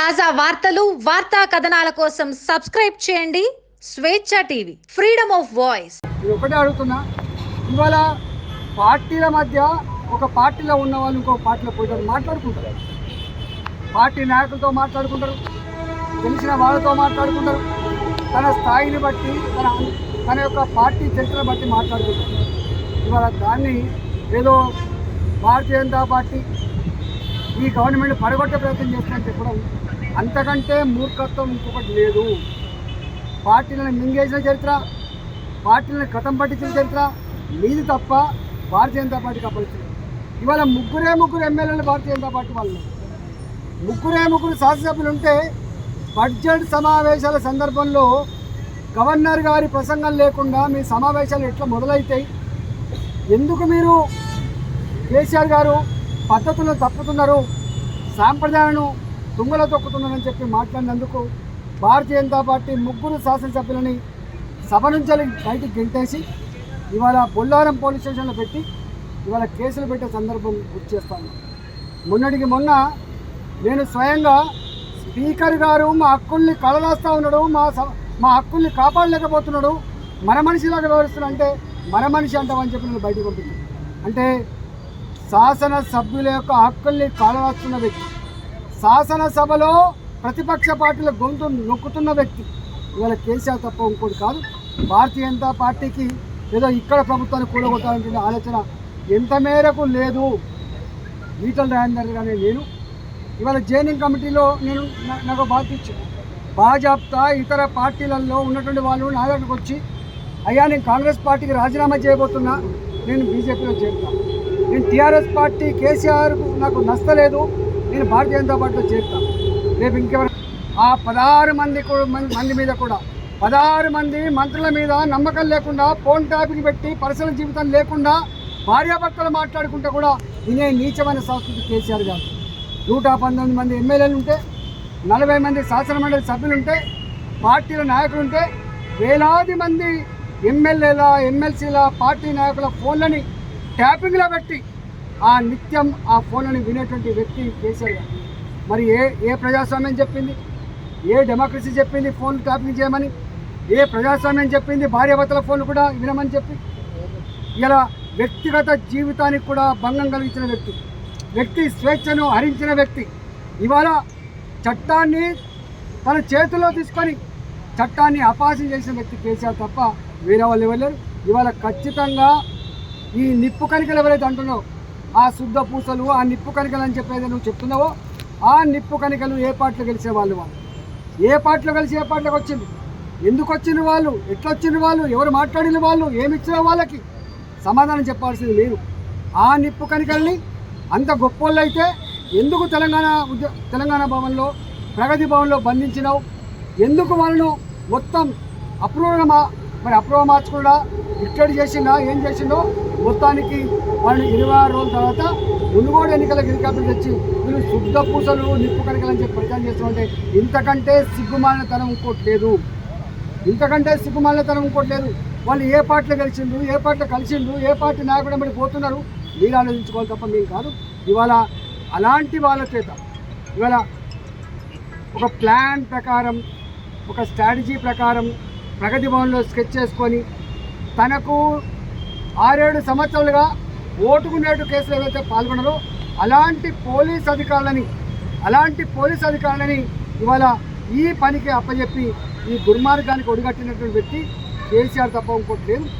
తాజా వార్తలు వార్తా కథనాల కోసం సబ్స్క్రైబ్ చేయండి. స్వేచ్ఛ టీవీ ఫ్రీడమ్ ఆఫ్ వాయిస్. ఒకటే అడుగుతున్నా. ఇవాళ పార్టీల మధ్య ఒక పార్టీలో ఉన్న వాళ్ళు ఇంకో పార్టీలో పోయినారు మాట్లాడుకుంటారు. పార్టీ నాయకులతో మాట్లాడుకుంటారు తెలిసిన వాళ్ళతో మాట్లాడుకుంటారు. తన స్థాయిని బట్టి తన తన యొక్క పార్టీ చరిత్రను బట్టి మాట్లాడుకుంటారు. ఇవాళ దాన్ని ఏదో భారతీయ జనతా పార్టీ ఈ గవర్నమెంట్ పడగొట్టే ప్రయత్నం చేస్తుందని చెప్పడం అంతకంటే మూర్ఖత్వం ఇంకొకటి లేదు. పార్టీలను మింగేసిన చరిత్ర పార్టీలను కథం పట్టించిన చరిత్ర మీది తప్ప భారతీయ జనతా పార్టీ అప్పగించింది ఇవాళ ముగ్గురే ముగ్గురు ఎమ్మెల్యేలు భారతీయ జనతా పార్టీ వాళ్ళు. ముగ్గురే ముగ్గురు శాసనసభ్యులు ఉంటే బడ్జెట్ సమావేశాల సందర్భంలో గవర్నర్ గారి ప్రసంగం లేకుండా మీ సమావేశాలు ఎట్లా మొదలవుతాయి ఎందుకు మీరు కేసీఆర్ గారు పద్ధతులను తప్పుతున్నారు? సాంప్రదాయాలను తుంగల తొక్కుతున్నానని చెప్పి మాట్లాడినందుకు భారతీయ జనతా పార్టీ ముగ్గురు శాసనసభ్యులని సభ నుంచి బయటికి గెంటేసి ఇవాళ బొల్లారం పోలీస్ స్టేషన్లో పెట్టి ఇవాళ కేసులు పెట్టే సందర్భం గుర్తు చేస్తాను. మొన్నటికి మొన్న నేను స్వయంగా స్పీకర్ గారు మా హక్కుల్ని కలదాస్తూ ఉన్నాడు మా స- మా హక్కుల్ని కాపాడలేకపోతున్నాడు మన మనిషిలాగా వ్యవహరిస్తున్నాడు అంటే మన మనిషి అంటామని చెప్పి నేను బయటకు పంపించాను. అంటే శాసన సభ్యుల యొక్క హక్కుల్ని కాలరాస్తున్న వ్యక్తి శాసనసభలో ప్రతిపక్ష పార్టీల గొంతు నొక్కుతున్న వ్యక్తి. ఇవాళ కేసీఆర్ తప్ప ఇంకోటి కాదు. భారతీయ జనతా పార్టీకి ఏదో ఇక్కడ ప్రభుత్వాన్ని కూడగొట్టాలంటే ఆలోచన ఎంత మేరకు లేదు. ఈటల రాజేందర్ గానే నేను. ఇవాళ జైనింగ్ కమిటీలో నేను నాకు బాధ్యత ఇచ్చాను భాజపా ఇతర పార్టీలలో ఉన్నటువంటి వాళ్ళు నా దగ్గరకు వచ్చి అయ్యా నేను కాంగ్రెస్ పార్టీకి రాజీనామా చేయబోతున్నా. నేను బీజేపీలో చేరుతాను నేను టీఆర్ఎస్ పార్టీ కేసీఆర్ నాకు నచ్చలేదు. నేను భారతీయ జనతా పార్టీలో చేరుతాను రేపు ఇంకెవరు ఆ పదహారు మంది మంది మంది మీద కూడా. పదహారు మంది మంత్రుల మీద నమ్మకం లేకుండా ఫోన్ ట్యాపింగ్ పెట్టి పర్సనల్ జీవితం లేకుండా భార్యాభర్తలు మాట్లాడుకుంటే కూడా వినే నీచమైన సంస్కృతి కేసీఆర్ గారు. నూట పంతొమ్మిది మంది ఎమ్మెల్యేలు ఉంటే నలభై మంది శాసనమండలి సభ్యులు ఉంటే పార్టీల నాయకులు ఉంటే వేలాది మంది ఎమ్మెల్యేల ఎమ్మెల్సీల పార్టీ నాయకుల ఫోన్లని ట్యాపింగ్లో పెట్టి ఆ నిత్యం ఆ ఫోన్లను వినేటువంటి వ్యక్తి కేసీఆర్ గారు. మరి ఏ ఏ ప్రజాస్వామ్యం చెప్పింది? ఏ డెమోక్రసీ చెప్పింది ఫోన్ ట్యాపింగ్ చేయమని? ఏ ప్రజాస్వామ్యం చెప్పింది? భార్యాభర్తల ఫోన్లు కూడా వినమని చెప్పి? ఇలా వ్యక్తిగత జీవితానికి కూడా భంగం కలిగించిన వ్యక్తి. వ్యక్తి స్వేచ్ఛను హరించిన వ్యక్తి. ఇవాళ చట్టాన్ని తన చేతిలో తీసుకొని చట్టాన్ని అపాసం చేసిన వ్యక్తి కేసీఆర్ తప్ప వేరే వాళ్ళు ఎవరు ఇవాళ ఖచ్చితంగా ఈ నిప్పు కనికలు ఎవరైతే అంటున్నావు ఆ శుద్ధ పూసలు ఆ నిప్పు కణికలు అని చెప్పేది నువ్వు చెప్తున్నావో ఆ నిప్పు కణికలు ఏ పాటలు గెలిచే వాళ్ళు వాళ్ళు? ఏ పాటలు కలిసి ఏ పాటలకు వచ్చింది? ఎందుకు వచ్చిన వాళ్ళు? ఎట్లా వచ్చిన వాళ్ళు? ఎవరు మాట్లాడిన వాళ్ళు? ఏమి ఇచ్చిన వాళ్ళకి? సమాధానం చెప్పాల్సింది మీరు ఆ నిప్పు కణికల్ని అంత గొప్పోళ్ళు అయితే ఎందుకు తెలంగాణ ఉద్య తెలంగాణ భవన్లో ప్రగతి భవన్లో బంధించినావు? ఎందుకు వాళ్ళను మొత్తం అప్రూవ్గా మరి అప్రూవ మార్చకుండా ఇట్టడి చేసిందా ఏం చేసిందో మొత్తానికి వాళ్ళు ఇరవై ఆరు రోజుల తర్వాత మునుగోడు ఎన్నికల హెలికాప్టర్ తెచ్చి వీళ్ళు శుద్ధ పూసలు నిప్పు కణికలు అని చెప్పి ప్రచారం చేస్తుంటే ఇంతకంటే సిగ్గుమాలిన తనం ఇంకోటి లేదు. ఇంతకంటే సిగ్గుమాలినతనం ఇంకోటి లేదు. వాళ్ళు ఏ పార్టీలో గెలిచిండ్రు ఏ పార్టీలో కలిసిండ్రు ఏ పార్టీ నాయకుడు మరి పోతున్నారు మీరు ఆలోచించుకోవాలి తప్ప మేము కాదు. ఇవాళ అలాంటి వాళ్ళ చేత ఇవాళ ఒక ప్లాన్ ప్రకారం ఒక స్ట్రాటజీ ప్రకారం ప్రగతి భవన్లో స్కెచ్ చేసుకొని తనకు ఆరేడు సంవత్సరాలుగా ఓటుకునేటు కేసులు ఏవైతే పాల్గొన్నారో అలాంటి పోలీస్ అధికారులని అలాంటి పోలీస్ అధికారులని ఇవాళ ఈ పనికి అప్పచెప్పి ఈ దుర్మార్గానికి ఒడిగట్టినటువంటి వ్యక్తి కేసీఆర్ తప్ప ఇంకోటి లేదు.